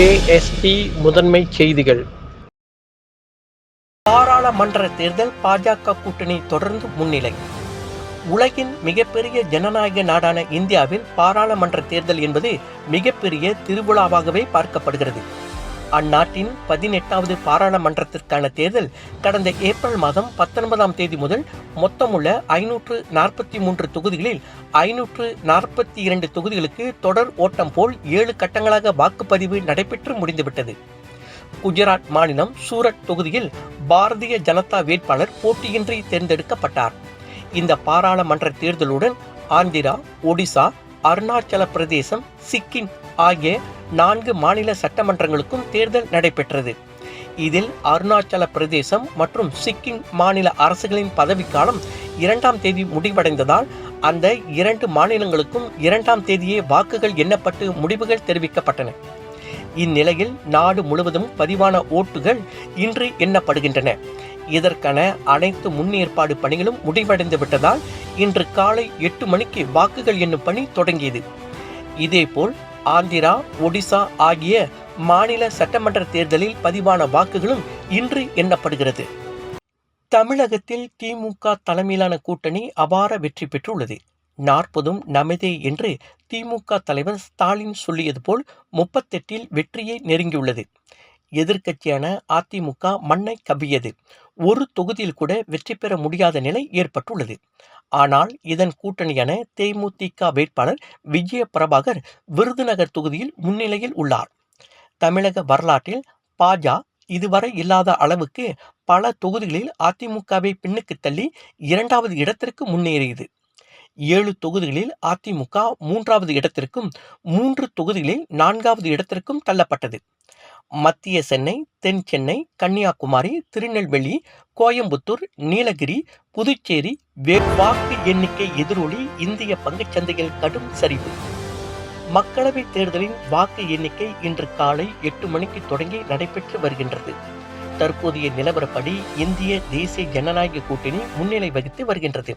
KST முதன்மை செய்திகள். பாராளுமன்ற தேர்தல் பாஜக கூட்டணி தொடர்ந்து முன்னிலை. உலகின் மிகப்பெரிய ஜனநாயக நாடான இந்தியாவில் பாராளுமன்ற தேர்தல் என்பது மிகப்பெரிய திருவிழாவாகவே பார்க்கப்படுகிறது. அந்நாட்டின் பதினெட்டாவது பாராளுமன்றத்திற்கான தேர்தல் கடந்த ஏப்ரல் மாதம் பத்தொன்பதாம் தேதி முதல் மொத்தமுள்ள ஐநூற்று நாற்பத்தி மூன்று தொகுதிகளில் ஐநூற்று நாற்பத்தி இரண்டு தொகுதிகளுக்கு தொடர் ஓட்டம் போல் ஏழு கட்டங்களாக வாக்குப்பதிவு நடைபெற்று முடிந்துவிட்டது. குஜராத் மாநிலம் சூரத் தொகுதியில் பாரதிய ஜனதா வேட்பாளர் போட்டியின்றி தேர்ந்தெடுக்கப்பட்டார். இந்த பாராளுமன்ற தேர்தலுடன் ஆந்திரா ஒடிசா அருணாச்சல பிரதேசம் சிக்கிம் ஆகிய நான்கு மாநில சட்டமன்றங்களுக்கும் தேர்தல் நடைபெற்றது. இதில் அருணாச்சல பிரதேசம் மற்றும் சிக்கிம் மாநில அரசுகளின் பதவிக்காலம் இரண்டாம் தேதி முடிவடைந்ததால் அந்த இரண்டு மாநிலங்களுக்கும் இரண்டாம் தேதியே வாக்குகள் எண்ணப்பட்டு முடிவுகள் தெரிவிக்கப்பட்டன. இந்நிலையில் நாடு முழுவதும் பதிவான ஓட்டுகள் இன்று எண்ணப்படுகின்றன. இதற்கான அனைத்து முன்னேற்பாடு பணிகளும் முடிவடைந்து விட்டதால் இன்று காலை எட்டு மணிக்கு வாக்குகள் எண்ணும் பணி தொடங்கியது. இதேபோல் ஆந்திரா ஒடிசா ஆகிய மாநில சட்டமன்ற தேர்தலில் பதிவான வாக்குகளும் இன்று எண்ணப்படுகிறது. தமிழகத்தில் திமுக தலைமையிலான கூட்டணி அபார வெற்றி பெற்றுள்ளது. நாற்பதும் நமதே என்று திமுக தலைவர் ஸ்டாலின் சொல்லியது போல் முப்பத்தெட்டில் வெற்றியை நெருங்கியுள்ளது. எதிர்க்கட்சியான அதிமுக மண்ணை கவ்வியது. ஒரு தொகுதியில் கூட வெற்றி பெற முடியாத நிலை ஏற்பட்டுள்ளது. ஆனால் இதன் கூட்டணியான தேமுதிக வேட்பாளர் விஜய பிரபாகர் விருதுநகர் தொகுதியில் முன்னிலையில் உள்ளார். தமிழக வரலாற்றில் பாஜ இதுவரை இல்லாத அளவுக்கு பல தொகுதிகளில் அதிமுகவை பின்னுக்கு தள்ளி இரண்டாவது இடத்திற்கு முன்னேறியது. ஏழு தொகுதிகளில் அதிமுக மூன்றாவது இடத்திற்கும் மூன்று தொகுதிகளில் நான்காவது இடத்திற்கும் தள்ளப்பட்டது. மத்திய சென்னை தென் சென்னை கன்னியாகுமரி திருநெல்வேலி கோயம்புத்தூர் நீலகிரி புதுச்சேரி வாக்கு எண்ணிக்கை எதிரொலி இந்திய பங்குச்சந்தையில் கடும் சரிவு. மக்களவைத் தேர்தலின் வாக்கு எண்ணிக்கை இன்று காலை எட்டு மணிக்கு தொடங்கி நடைபெற்று வருகின்றது. தற்போதைய நிலவரப்படி இந்திய தேசிய ஜனநாயக கூட்டணி முன்னிலை வகித்து வருகின்றது.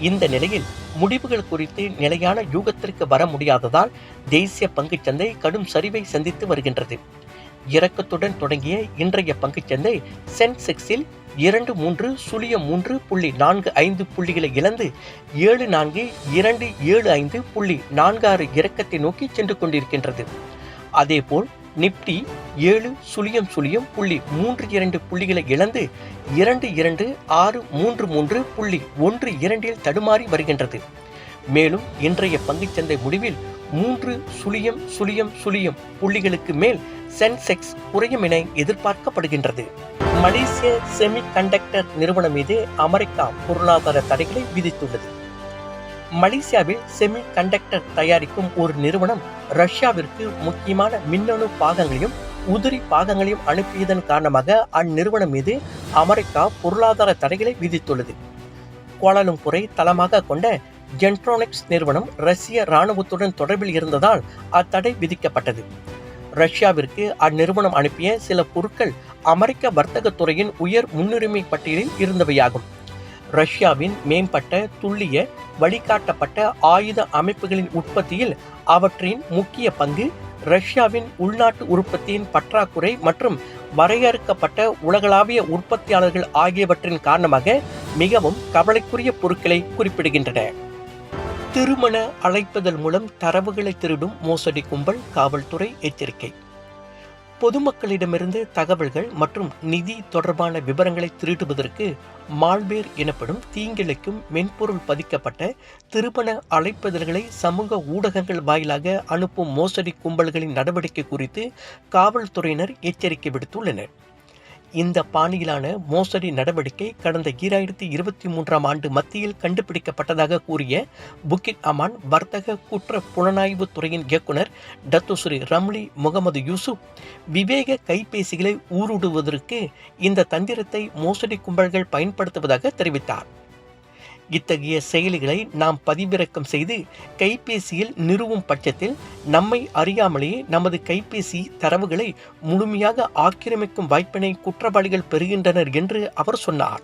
இந்த நிலையில் முடிவுகள் குறித்து நிலையான யூகத்திற்கு வர முடியாததால் தேசிய பங்குச்சந்தை கடும் சரிவை சந்தித்து வருகின்றது. இறக்கத்துடன் தொடங்கிய இன்றைய பங்குச்சந்தை சென்செக்ஸில் இரண்டு மூன்று சுழியம் மூன்று புள்ளி நான்கு ஐந்து புள்ளிகளை இழந்து ஏழு நான்கு இரண்டு ஏழு ஐந்து புள்ளி நான்கு ஆறு இறக்கத்தை நோக்கி சென்று கொண்டிருக்கின்றது. அதேபோல் நிப்டி ஏழு சுழியம் சுழியம் புள்ளி மூன்று இரண்டு புள்ளிகளை இழந்து இரண்டு இரண்டு ஆறு மூன்று மூன்று புள்ளி ஒன்று இரண்டில் தடுமாறி வருகின்றது. மேலும் இன்றைய பங்குச்சந்தை முடிவில் மூன்று சுழியம் சுழியம் சுழியம் புள்ளிகளுக்கு மேல் சென்செக்ஸ் குறையும் என எதிர்பார்க்கப்படுகின்றது. மலேசிய செமி கண்டக்டர் நிறுவனம் மீது அமெரிக்கா பொருளாதார தடைகளை விதித்துள்ளது. மலேசியாவில் செமி கண்டக்டர் தயாரிக்கும் ஒரு நிறுவனம் ரஷ்யாவிற்கு முக்கியமான மின்னணு பாகங்களையும் உதிரி பாகங்களையும் அனுப்பியதன் காரணமாக அந்நிறுவனம் மீது அமெரிக்கா பொருளாதார தடைகளை விதித்துள்ளது. கோலாலம்பூரை தளமாக கொண்ட ஜென்ட்ரானிக்ஸ் நிறுவனம் ரஷ்ய இராணுவத்துடன் தொடர்பில் இருந்ததால் அத்தடை விதிக்கப்பட்டது. ரஷ்யாவிற்கு அந்நிறுவனம் அனுப்பிய சில பொருட்கள் அமெரிக்க வர்த்தகத்துறையின் உயர் முன்னுரிமை பட்டியலில் இருந்தவையாகும். ரஷ்யாவின் மேம்பட்ட துல்லிய வழிகாட்டப்பட்ட ஆயுத அமைப்புகளின் உற்பத்தியில் அவற்றின் முக்கிய பங்கு ரஷ்யாவின் உள்நாட்டு உற்பத்தியின் பற்றாக்குறை மற்றும் வரையறுக்கப்பட்ட உலகளாவிய உற்பத்தியாளர்கள் ஆகியவற்றின் காரணமாக மிகவும் கவலைக்குரிய பொருட்களை குறிப்பிடுகின்றன. திருமண அழைப்பதன் மூலம் தரவுகளை திருடும் மோசடி கும்பல் காவல்துறை எச்சரிக்கை. பொதுமக்களிடமிருந்து தகவல்கள் மற்றும் நிதி தொடர்பான விவரங்களை திருடுவதற்கு மால்வேர் எனப்படும் தீங்கிழைக்கும் மென்பொருள் பதிக்கப்பட்ட திருமண அழைப்பதல்களை சமூக ஊடகங்கள் வாயிலாக அனுப்பும் மோசடி கும்பல்களின் நடவடிக்கை குறித்து காவல்துறையினர் எச்சரிக்கை விடுத்துள்ளனர். இந்த பாணியிலான மோசடி நடவடிக்கை கடந்த ஈராயிரத்தி இருபத்தி மூன்றாம் ஆண்டு மத்தியில் கண்டுபிடிக்கப்பட்டதாக கூறிய புக்கிட் அமான் வர்த்தக குற்ற புலனாய்வு துறையின் இயக்குனர் டத்துஸ்ரீ ரம்லி முகமது யூசுப் விவேக கைபேசிகளை ஊருடுவதற்கு இந்த தந்திரத்தை மோசடி கும்பல்கள் பயன்படுத்துவதாக தெரிவித்தார். இத்தகைய செயலிகளை நாம் பதிவிறக்கம் செய்து கைபேசியில் நிறுவும் பட்சத்தில் நம்மை அறியாமலேயே நமது கைபேசி தரவுகளை முழுமையாக ஆக்கிரமிக்கும் வாய்ப்பினை குற்றவாளிகள் பெறுகின்றனர் என்று அவர் சொன்னார்.